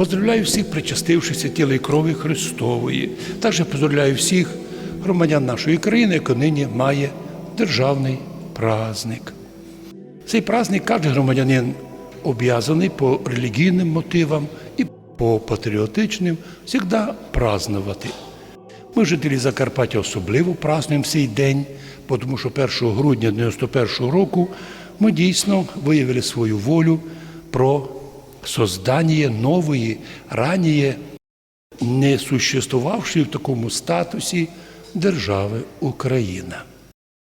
Поздравляю всіх причастившихся тіла і крові Христової. Також поздравляю всіх громадян нашої країни, яка нині має державний праздник. Цей праздник кожен громадянин об'язаний по релігійним мотивам і по патріотичним завжди празднувати. Ми, жителі Закарпаття, особливо празднуємо цей день, тому що 1 грудня 91 року ми дійсно виявили свою волю про создання нової, раніше не существувавшої в такому статусі держави Україна.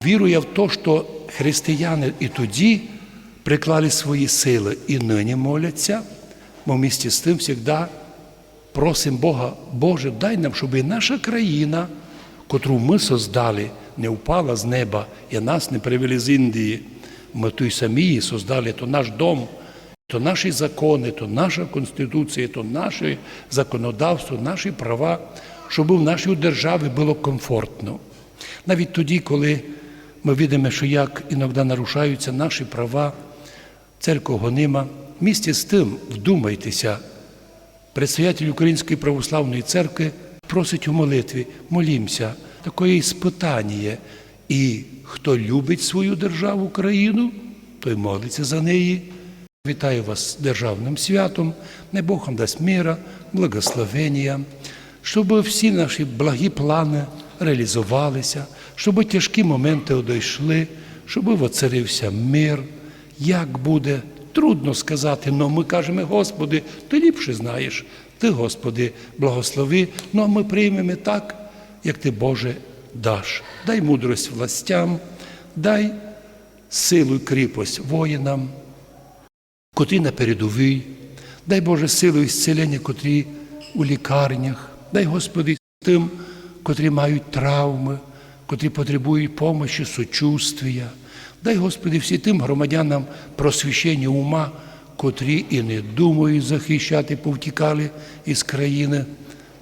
Вірю я в те, що християни і тоді приклали свої сили і нині моляться, бо вместе з тим завжди просимо Бога, Боже, дай нам, щоб і наша країна, котру ми создали, не впала з неба і нас не привели з Індії. Ми той самі создали, то наш дом, то наші закони, то наша конституція, то наше законодавство, наші права, щоб в нашій державі було комфортно. Навіть тоді, коли ми бачимо, що як іноді нарушаються наші права, церква гонима, місті з тим вдумайтеся, предстоятель Української православної церкви просить у молитві, молімся, таке іспитання. є. І хто любить свою державу Україну, той молиться за неї. Вітаю вас з державним святом, не Бог вам дасть мира, благословення, щоб всі наші благі плани реалізувалися, щоб тяжкі моменти одійшли, щоб воцарився мир. Як буде, трудно сказати, але ми кажемо, Господи, ти ліпше знаєш, ти, Господи, благослови, ну а ми приймемо так, як ти, Боже, даш. Дай мудрость властям, дай силу і кріпость воїнам, котрі на передовій, дай Боже силу і котрі у лікарнях, дай Господи тим, котрі мають травми, котрі потребують помощі, сочувствия. Дай Господи всі тим громадянам просвіщення ума, котрі і не думають захищати, повтікали із країни,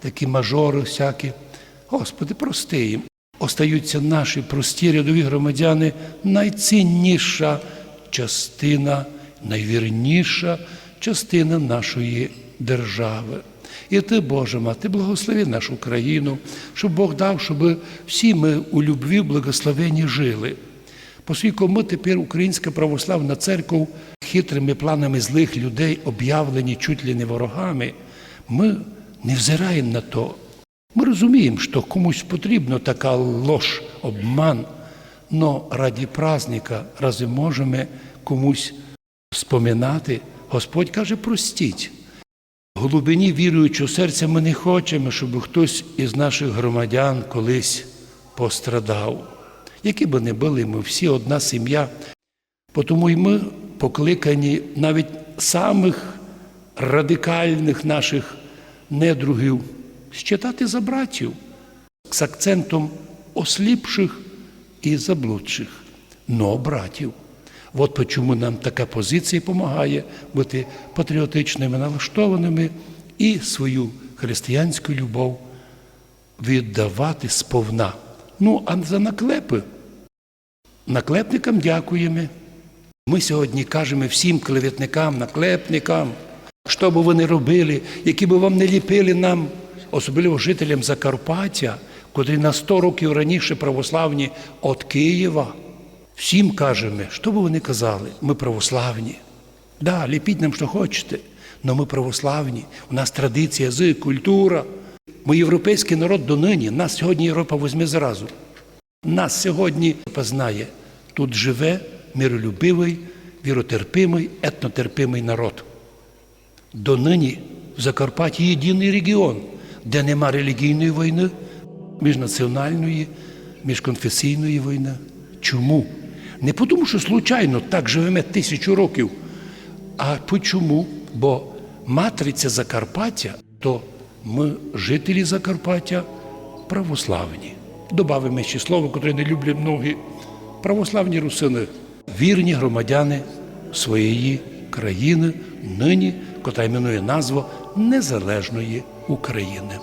такі мажори всякі. Господи, прости їм. Остаються наші прості рядові громадяни найцінніша частина, найвірніша частина нашої держави. І ти, Боже мати, благослови нашу країну, щоб Бог дав, щоб всі ми у любві, благословенні жили. Оскільки ми тепер Українська православна церква хитрими планами злих людей, об'явлені чуть ли не ворогами, ми не взираємо на то. Ми розуміємо, що комусь потрібна така лож, обман, но раді праздника разве можемо комусь споминати? Господь каже, простіть. В глибині віруючого серця ми не хочемо, щоб хтось із наших громадян колись пострадав. Які би не були, ми всі одна сім'я. Тому і ми покликані навіть самих радикальних наших недругів считати за братів з акцентом осліпших і заблудших, но братів. От чому нам така позиція допомагає бути патріотичними, налаштованими і свою християнську любов віддавати сповна. Ну, а за наклепи. Наклепникам дякуємо. Ми сьогодні кажемо всім клеветникам, наклепникам, що би вони робили, які би вам не ліпили нам, особливо жителям Закарпаття, котрі на 100 років раніше православні від Києва. Всім кажемо, що би вони казали, ми православні. Да, ліпіть нам, що хочете, але ми православні, у нас традиція, язик, культура. Ми європейський народ донині, нас сьогодні Європа візьме зразу. Нас сьогодні познає. Тут живе миролюбивий, віротерпимий, етнотерпимий народ. Донині в Закарпатті єдиний регіон, де нема релігійної війни, міжнаціональної, міжконфесійної війни. Чому? Не тому, що случайно так живемо тисячу років, а чому? Бо матриця Закарпаття, то ми, жителі Закарпаття, православні. Добавимо ще слово, яке не люблять многі. Православні русини, вірні громадяни своєї країни, нині, котра іменує назву Незалежної України.